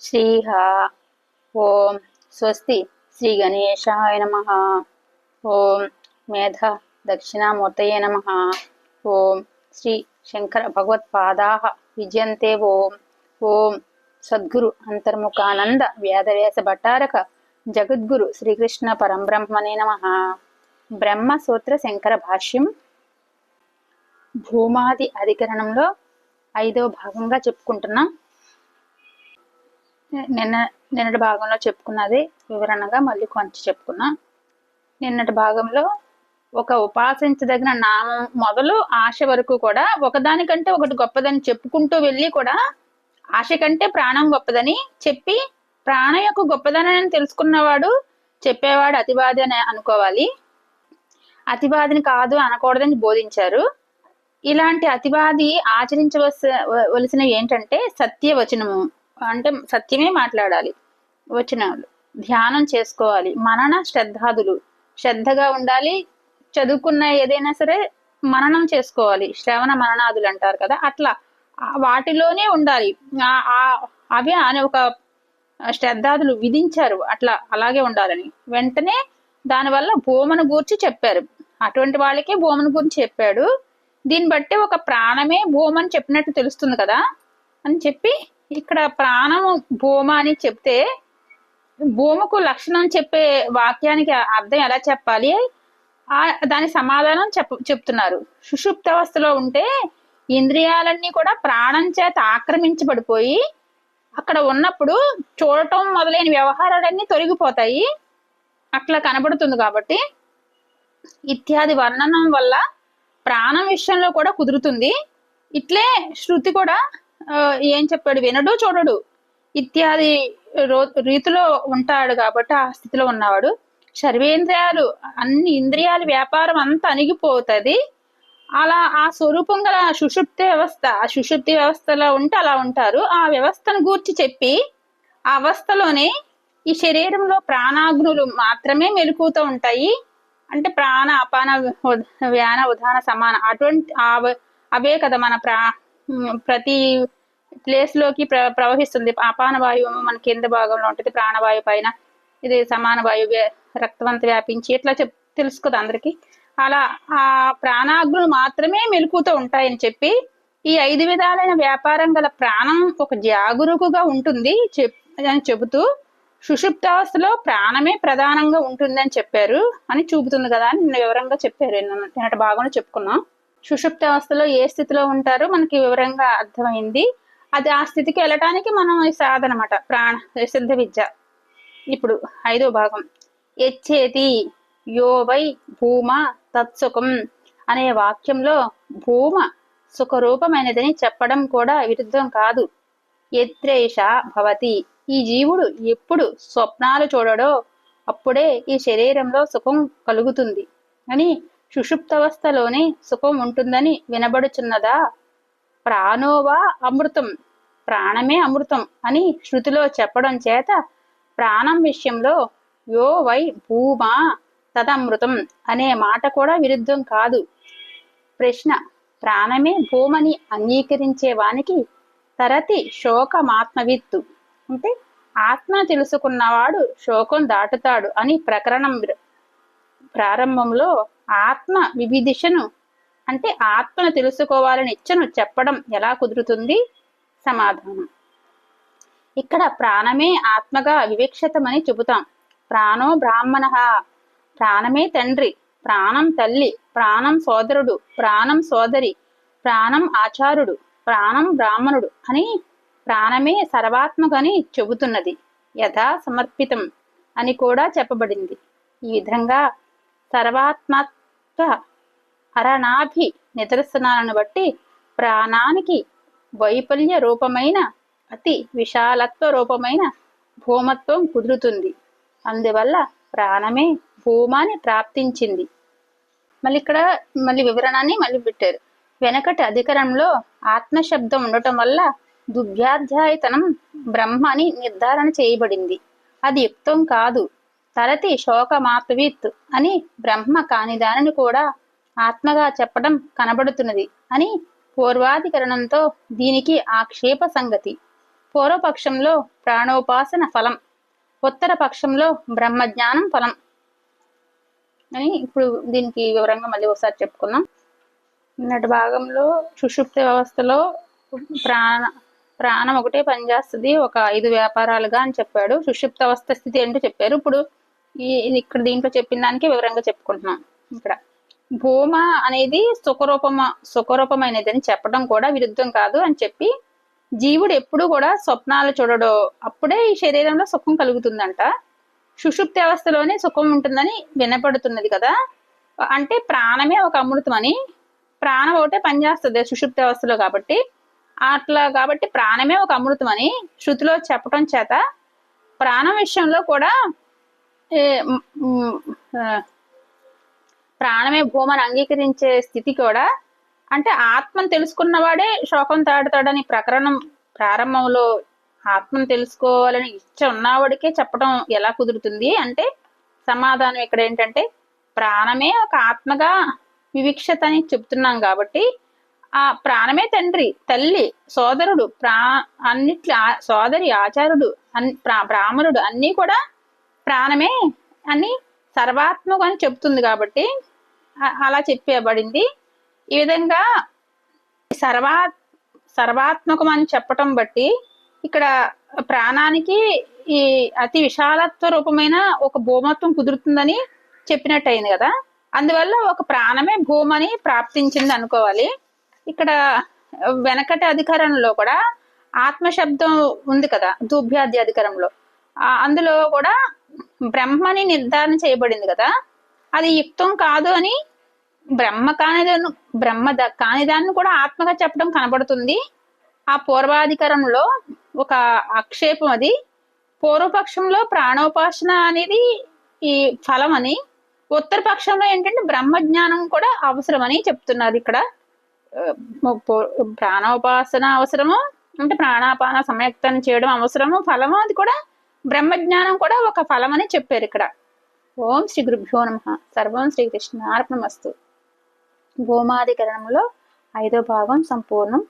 శ్రీహ ఓం స్వస్తి శ్రీ గణేశాయ నమ. ఓం మేధ దక్షిణామూర్తయే నమ. ఓం శ్రీ శంకర భగవత్పాదా విజయంతే ఓం. ఓం సద్గురు అంతర్ముఖానంద వ్యాధవ్యాస భట్టారక జగద్గురు శ్రీకృష్ణ పరంబ్రహ్మణే నమ. బ్రహ్మసూత్ర శంకర భాష్యం భూమాది అధికరణంలో ఐదవ భాగంగా చెప్పుకుంటున్నాం. నిన్న నిన్నటి భాగంలో చెప్పుకున్నది వివరణగా మళ్ళీ కొంచెం చెప్పుకున్నా. నిన్నటి భాగంలో ఒక ఉపాసించదగిన నామం మొదలు ఆశ వరకు కూడా ఒకదానికంటే ఒకటి గొప్పదని చెప్పుకుంటూ వెళ్ళి కూడా ఆశ కంటే ప్రాణం గొప్పదని చెప్పి ప్రాణ యొక్క గొప్పదనాన్ని తెలుసుకున్నవాడు చెప్పేవాడు అతివాది అని అనుకోవాలి. అతివాదిని కాదు అనకూడదని బోధించారు. ఇలాంటి అతివాది ఆచరించవలసిన ఏంటంటే సత్యవచనము. అంటే సత్యమే మాట్లాడాలి. వచనాలు. ధ్యానం చేసుకోవాలి. మనన శ్రద్ధాదులు. శ్రద్ధగా ఉండాలి. చదువుకున్న ఏదైనా సరే మననం చేసుకోవాలి. శ్రవణ మననాదులు అంటారు కదా అట్లా. వాటిలోనే ఉండాలి. ఆ- అవి అని ఒక శ్రద్ధాదులు విధించారు. అట్లా అలాగే ఉండాలని. వెంటనే దానివల్ల భూమను గూర్చి చెప్పారు. అటువంటి వాళ్ళకే భూమను గురించి చెప్పాడు. దీన్ని బట్టి ఒక ప్రాణమే భూమని చెప్పినట్టు తెలుస్తుంది కదా అని చెప్పి ఇక్కడ ప్రాణము భూమ అని చెప్తే భూముకు లక్షణం చెప్పే వాక్యానికి అర్థం ఎలా చెప్పాలి? ఆ దాని సమాధానం చెప్ చెప్తున్నారు. సుషుప్త అవస్థలో ఉంటే ఇంద్రియాలన్నీ కూడా ప్రాణం చేత ఆక్రమించబడిపోయి అక్కడ ఉన్నప్పుడు చూడటం మొదలైన వ్యవహారాలన్నీ తొలగిపోతాయి. అట్లా కనబడుతుంది కాబట్టి ఇత్యాది వర్ణనం వల్ల ప్రాణం విషయంలో కూడా కుదురుతుంది. ఇట్లే శృతి కూడా ఏం చెప్పాడు? వినడు చూడడు. ఇత్యాది రో- రీతిలో ఉంటాడు కాబట్టి ఆ స్థితిలో ఉన్నవాడు. సర్వేంద్రియాలు అన్ని ఇంద్రియాల వ్యాపారం అంతా అణిగిపోతుంది. అలా ఆ స్వరూపం గల సుషుప్తి వ్యవస్థ ఆ సుషుప్తి వ్యవస్థలో ఉంటే అలా ఉంటారు. ఆ వ్యవస్థను గూర్చి చెప్పి ఆ అవస్థలోనే ఈ శరీరంలో ప్రాణాగ్నులు మాత్రమే మెలుకుతూ ఉంటాయి. అంటే ప్రాణ అపాన వ్యాన ఉదాన సమాన అటువంటి అవే కదా మన ప్రా ప్రతి ప్లేస్లోకి ప్ర ప్రవహిస్తుంది. అపాన వాయువు మన కింద భాగంలో ఉంటుంది. ప్రాణవాయువు పైన ఇది సమాన వాయువు రక్తవంత వ్యాపించి ఇట్లా చెప్ తెలుసు అందరికీ. అందరికి అలా ఆ ప్రాణాగ్నులు మాత్రమే మెలుకుతూ ఉంటాయని చెప్పి ఈ ఐదు విధాలైన వ్యాపారం గల ప్రాణం ఒక జాగరూకుగా ఉంటుంది చెప్ అని చెబుతూ సుషుప్తావస్థలో ప్రాణమే ప్రధానంగా ఉంటుందని చెప్పారు అని చూపుతుంది కదా అని వివరంగా చెప్పారు. నిన్న- నిన్నటి భాగంలో చెప్పుకున్నాం. సుషుప్త అవస్థలో ఏ స్థితిలో ఉంటారో మనకి వివరంగా అర్థమైంది. అది ఆ స్థితికి వెళ్ళటానికి మనం ఈ సాధన అన్నమాట ప్రాణ సిద్ధ విద్య. ఇప్పుడు ఐదో భాగం. ఎచ్చేతి యోవై భూమ తత్సుఖం అనే వాక్యంలో భూమ సుఖరూపమైనదని చెప్పడం కూడా విరుద్ధం కాదు. ఎత్రేష భవతి. ఈ జీవుడు ఎప్పుడు స్వప్నాలు చూడడో అప్పుడే ఈ శరీరంలో సుఖం కలుగుతుంది అని సుషుప్తవస్థలోనే సుఖం ఉంటుందని వినబడుచున్నదా? ప్రాణోవా అమృతం? ప్రాణమే అమృతం అని శృతిలో చెప్పడం చేత ప్రాణం విషయంలో యో వై భూమా తదమృతం అనే మాట కూడా విరుద్ధం కాదు. ప్రశ్న ప్రాణమే భూమని అంగీకరించే వానికి తరతి శోకమాత్మవిత్తు. అంటే ఆత్మ తెలుసుకున్నవాడు శోకం దాటుతాడు అని ప్రకరణం ప్రారంభంలో ఆత్మ వివిధిషను అంటే ఆత్మను తెలుసుకోవాలని ఇచ్చను చెప్పడం ఎలా కుదురుతుంది? సమాధానం. ఇక్కడ ప్రాణమే ఆత్మగా వివక్షితమని చెబుతాం. ప్రాణో బ్రాహ్మణ. ప్రాణమే తండ్రి. ప్రాణం తల్లి. ప్రాణం సోదరుడు. ప్రాణం సోదరి. ప్రాణం ఆచారుడు. ప్రాణం బ్రాహ్మణుడు అని ప్రాణమే సర్వాత్మకని చెబుతున్నది. యథా సమర్పితం అని కూడా చెప్పబడింది. ఈ విధంగా యొక్క అరణాభి నిదర్శనాలను బట్టి ప్రాణానికి వైఫల్య రూపమైన అతి విశాలత్వ రూపమైన భూమత్వం కుదురుతుంది. అందువల్ల ప్రాణమే భూమాని ప్రాప్తించింది. మళ్ళీ ఇక్కడ మళ్ళీ వివరణాన్ని మళ్ళీ పెట్టారు. వెనకటి అధికరణంలో ఆత్మశబ్దం ఉండటం వల్ల దుభ్యాధ్యాయతనం బ్రహ్మ అని నిర్ధారణ చేయబడింది. అది యుక్తం కాదు. తరతి శోకమాత్విత్ అని బ్రహ్మ కాని దానిని కూడా ఆత్మగా చెప్పడం కనబడుతున్నది అని పూర్వాధికరణంతో దీనికి ఆక్షేప సంగతి. పూర్వపక్షంలో ప్రాణోపాసన ఫలం ఉత్తర పక్షంలో బ్రహ్మజ్ఞానం ఫలం అని ఇప్పుడు దీనికి వివరంగా మళ్ళీ ఒకసారి చెప్పుకుందాం. నిన్నటి భాగంలో సుషుప్త వ్యవస్థలో ప్రాణ ప్రాణం ఒకటే పనిచేస్తుంది ఒక ఐదు వ్యాపారాలుగా అని చెప్పాడు. సుషుప్త అవస్థ స్థితి ఏంటో చెప్పారు. ఇప్పుడు ఈ ఇక్కడ దీంట్లో చెప్పిన దానికి వివరంగా చెప్పుకుంటున్నాం ఇక్కడ. భూమ అనేది సుఖరూపమ సుఖరూపమైనది అని చెప్పడం కూడా విరుద్ధం కాదు అని చెప్పి జీవుడు ఎప్పుడు కూడా స్వప్నాలు చూడడో. అప్పుడే ఈ శరీరంలో సుఖం కలుగుతుందంట. సుషుప్తి అవస్థలోనే సుఖం ఉంటుందని వినపడుతున్నది కదా. అంటే ప్రాణమే ఒక అమృతం అని. ప్రాణం ఒకటే పనిచేస్తుంది సుషుప్తి అవస్థలో కాబట్టి. అట్లా కాబట్టి ప్రాణమే ఒక అమృతం అని శృతిలో చెప్పడం చేత ప్రాణం విషయంలో కూడా ప్రాణమే భూమని అంగీకరించే స్థితి కూడా అంటే ఆత్మను తెలుసుకున్నవాడే శోకం తాడుతాడని ప్రకరణం ప్రారంభంలో ఆత్మను తెలుసుకోవాలని ఇచ్చ ఉన్నవాడికే చెప్పడం ఎలా కుదురుతుంది అంటే సమాధానం ఇక్కడ ఏంటంటే ప్రాణమే ఒక ఆత్మగా వివిక్షత అని చెప్తున్నాం కాబట్టి ఆ ప్రాణమే తండ్రి తల్లి సోదరుడు ప్రా అన్నిట్ల సోదరి ఆచారుడు అన్ బ్రాహ్మణుడు అన్నీ కూడా ప్రాణమే అని సర్వాత్మకు అని చెప్తుంది కాబట్టి అలా చెప్పబడింది ఈ విధంగా సర్వా సర్వాత్మకం అని చెప్పటం బట్టి ఇక్కడ ప్రాణానికి ఈ అతి విశాలత్వ రూపమైన ఒక భూమత్వం కుదురుతుందని చెప్పినట్టయింది కదా. అందువల్ల ఒక ప్రాణమే భూమని ప్రాప్తించింది అనుకోవాలి. ఇక్కడ వెనకటి అధికారంలో కూడా ఆత్మశబ్దం ఉంది కదా దూభ్యాద్య అధికారంలో అందులో కూడా బ్రహ్మని నిర్ధారణ చేయబడింది కదా? అది యుక్తం కాదు అని బ్రహ్మ కానిదాన్ని బ్రహ్మ కానిదాన్ని కూడా ఆత్మగా చెప్పడం కనబడుతుంది. ఆ పూర్వాధికారంలో ఒక ఆక్షేపం అది. పూర్వపక్షంలో ప్రాణోపాసన అనేది ఈ ఫలం అని ఉత్తర పక్షంలో ఏంటంటే బ్రహ్మజ్ఞానం కూడా అవసరమని చెప్తున్నారు ఇక్కడ. ప్రాణోపాసన అవసరము అంటే ప్రాణాపాన సమయక్తం చేయడం అవసరము ఫలము అది కూడా బ్రహ్మజ్ఞానం కూడా ఒక ఫలం అని చెప్పారు ఇక్కడ. ఓం శ్రీ గురుభ్యో నమ. సర్వం శ్రీకృష్ణ అర్పణమస్తు భూమాధికరణంలో ఐదో భాగం సంపూర్ణం